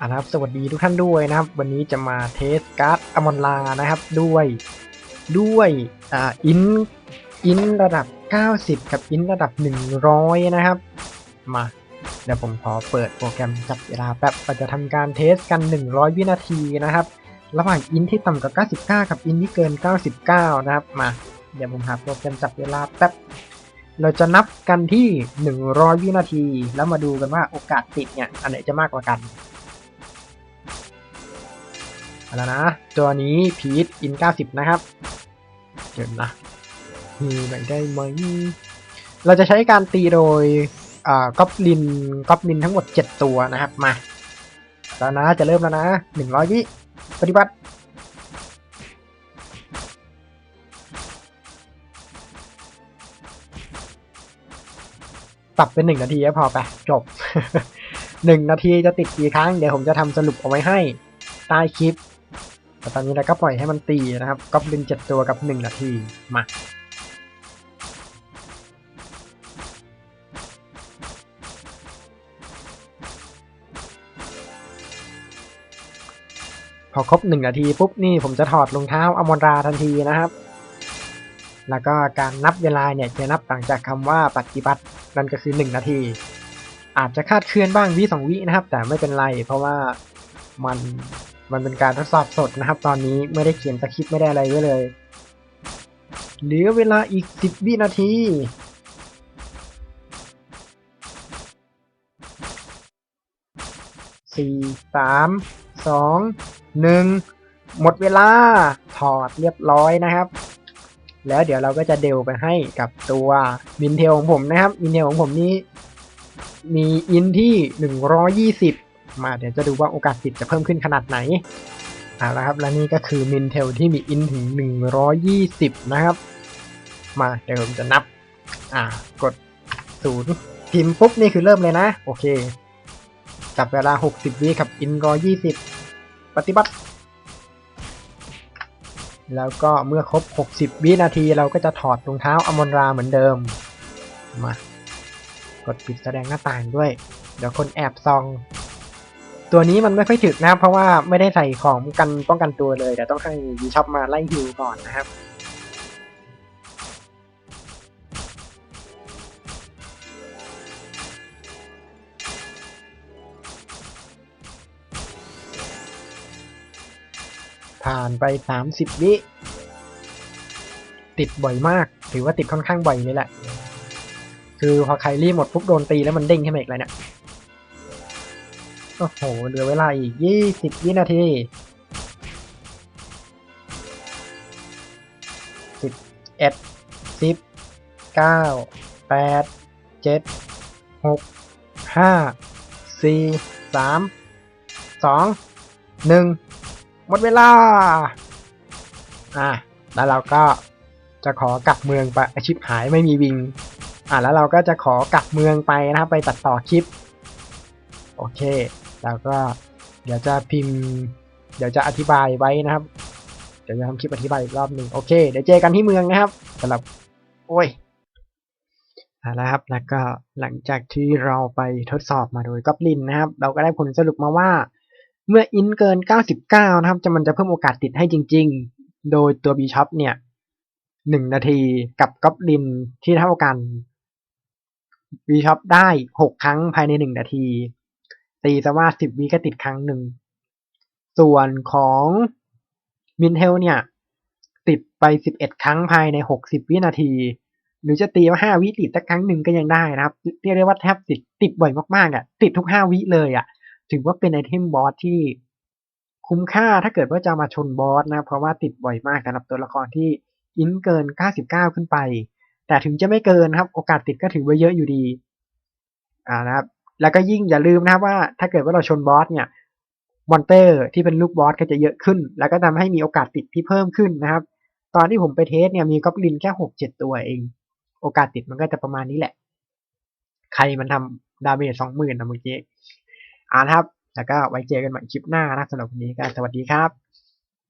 อ่านะครับ สวัสดีทุกท่านด้วยนะครับ วันนี้จะมาเทสการ์ดอมอนลานะครับด้วยด้วยอ่าอินอินระดับ 90 กับอินระดับ 100 นะครับ มาเดี๋ยวผมขอเปิดโปรแกรมจับเวลาแป๊บเราจะทำการเทสกัน 100 วินาทีนะครับ ระหว่างอินที่ต่ำกว่า 99 กับอินที่เกิน 99 นะครับ มา เดี๋ยวผมหาโปรแกรมจับเวลาแป๊บ เราจะนับกันที่ 100 วินาที แล้วมาดูกันว่าโอกาสติดเนี่ย อันไหนจะมากกว่ากันเอา แล้วนะ ตัวนี้พีทอิน 90 นะครับเดี๋ยวนะมีไหนได้ไหมเราจะใช้การตีโดยก๊อบลินก๊อบลินทั้งหมด 7 ตัวนะครับมาแล้วนะจะเริ่มแล้วนะ 100 วิปฏิบัติปรับเป็นหนึ่งนาทีก็พอไปจบหนึ่งนาทีจะติดกี่ครั้ง เดี๋ยวผมจะทำสรุปเอาไว้ให้ใต้คลิป ต่ตอนนี้เราก็ปล่อยให้มันตีนะครับก็เป็นเจ็ดตัวกับหนึ่งนาทีมาพอครบหนึ่งนาทีปุ๊บนี่ผมจะถอดรองเท้าอมรราทันทีนะครับ แล้วก็การนับเวลาเนี่ยจะนับต่างจากคำว่าปฏิบัตินั่นก็คือ1นาที อาจจะคาดเคลื่อนบ้างวิสองวินะครับ แต่ไม่เป็นไรเพราะว่ามัน มันเป็นการทดสอบสดนะครับ ตอนนี้ไม่ได้เขียนสคริปต์ไม่ได้อะไรไว้เลย เหลือเวลาอีก 10 วินาทีสี่สามสองหนึ่งหมดเวลาถอดเรียบร้อยนะครับ แล้วเดี๋ยวเราก็จะเดลไปให้กับตัวมินเทลของผมนะครับมินเทลของผมนี้มีอินที่ 120 มาเดี๋ยวจะดูว่าโอกาสติดจะเพิ่มขึ้นขนาดไหนเอาละครับ และนี่ก็คือมินเทลที่มีอินถึง 120 นะครับ มาเดี๋ยวผมจะนับ อ่ากดศูนย์พิมพ์ปุ๊บ นี่คือเริ่มเลยนะ โอเค จับเวลา 60 วิกับอิน120 ปฏิบัติ แล้วก็เมื่อครบ 60 วินาทีเราก็จะถอดรองเท้าอมรราเหมือนเดิม มากดปิดแสดงหน้าต่างด้วย เดี๋ยวคนแอบซอง ตัวนี้มันไม่ค่อยถึกนะครับ เพราะว่าไม่ได้ใส่ของกันป้องกันตัวเลยเดี๋ยวต้องให้ยีช็อปมาไล่ฮิวก่อนนะครับผ่านไป 30 วิ ติดบ่อยมาก ถือว่าติดค่อนข้างบ่อยเลยแหละ คือพอไคลี่หมดปุ๊บโดนตีแล้วมันเด้งขึ้นมาอีกเลยเนี่ย โอ้โหเหลือเวลาอีก20วินาทีสิบเอ็ดสิบเก้าแปดเจ็ดหกห้าสี่สามสองหนึ่งหมดเวลา อะ แล้วเราก็จะขอกลับเมืองไปชิปหายไม่มีวิง อะ แล้วเราก็จะขอกลับเมืองไปนะครับ ไปตัดต่อคลิป โอเค แล้วก็เดี๋ยวจะพิมพ์ เดี๋ยวจะอธิบายไว้นะครับ เดี๋ยวจะทำคลิปอธิบายอีกรอบหนึ่งโอเค เดี๋ยวเจอกันที่เมืองนะครับสำหรับ โอ้ยเอาละครับแล้วก็หลังจากที่เราไปทดสอบมาโดยกอบลินนะครับ เราก็ได้ผลสรุปมาว่า เมื่ออินเกิน 99 นะครับ จะมันจะเพิ่มโอกาสติดให้จริง ๆ โดยตัว B Shop เนี่ย1นาทีกับกอบลินที่เท่ากัน B Shop ได้ 6 ครั้งภายใน 1 นาที ตีซะว่า10วิก็ติดครั้งหนึ่ง ส่วนของมินเทลเนี่ย ติดไป11ครั้งภายใน60วินาที หรือจะตีว่า5วิติดสักครั้งหนึ่งก็ยังได้นะครับเรียกได้ว่าแทบติดติดบ่อยมากๆอะ ติดทุก5วิเลยอะ ถือว่าเป็นไอเทมบอสที่คุ้มค่าถ้าเกิดว่าจะมาชนบอสนะ เพราะว่าติดบ่อยมากสำหรับตัวละครที่อินเกิน 99 ขึ้นไป แต่ถึงจะไม่เกินนะครับ โอกาสติดก็ถือว่าเยอะอยู่ดี อ่านะครับ แล้วก็ยิ่งอย่าลืมนะครับว่าถ้าเกิดว่าเราชนบอสเนี่ยมอนเตอร์ที่เป็นลูกบอสก็จะเยอะขึ้น แล้วก็ทำให้มีโอกาสติดที่เพิ่มขึ้นนะครับ ตอนที่ผมไปเทสเนี่ยมีก๊อบลินแค่หกเจ็ดตัวเอง โอกาสติดมันก็จะประมาณนี้แหละ ใครมันทำดาเมจสองหมื่นนะเมื่อกี้อ่านครับ แล้วก็ไว้เจอกันใหม่คลิปหน้านะสำหรับวันนี้ก็สวัสดีครับ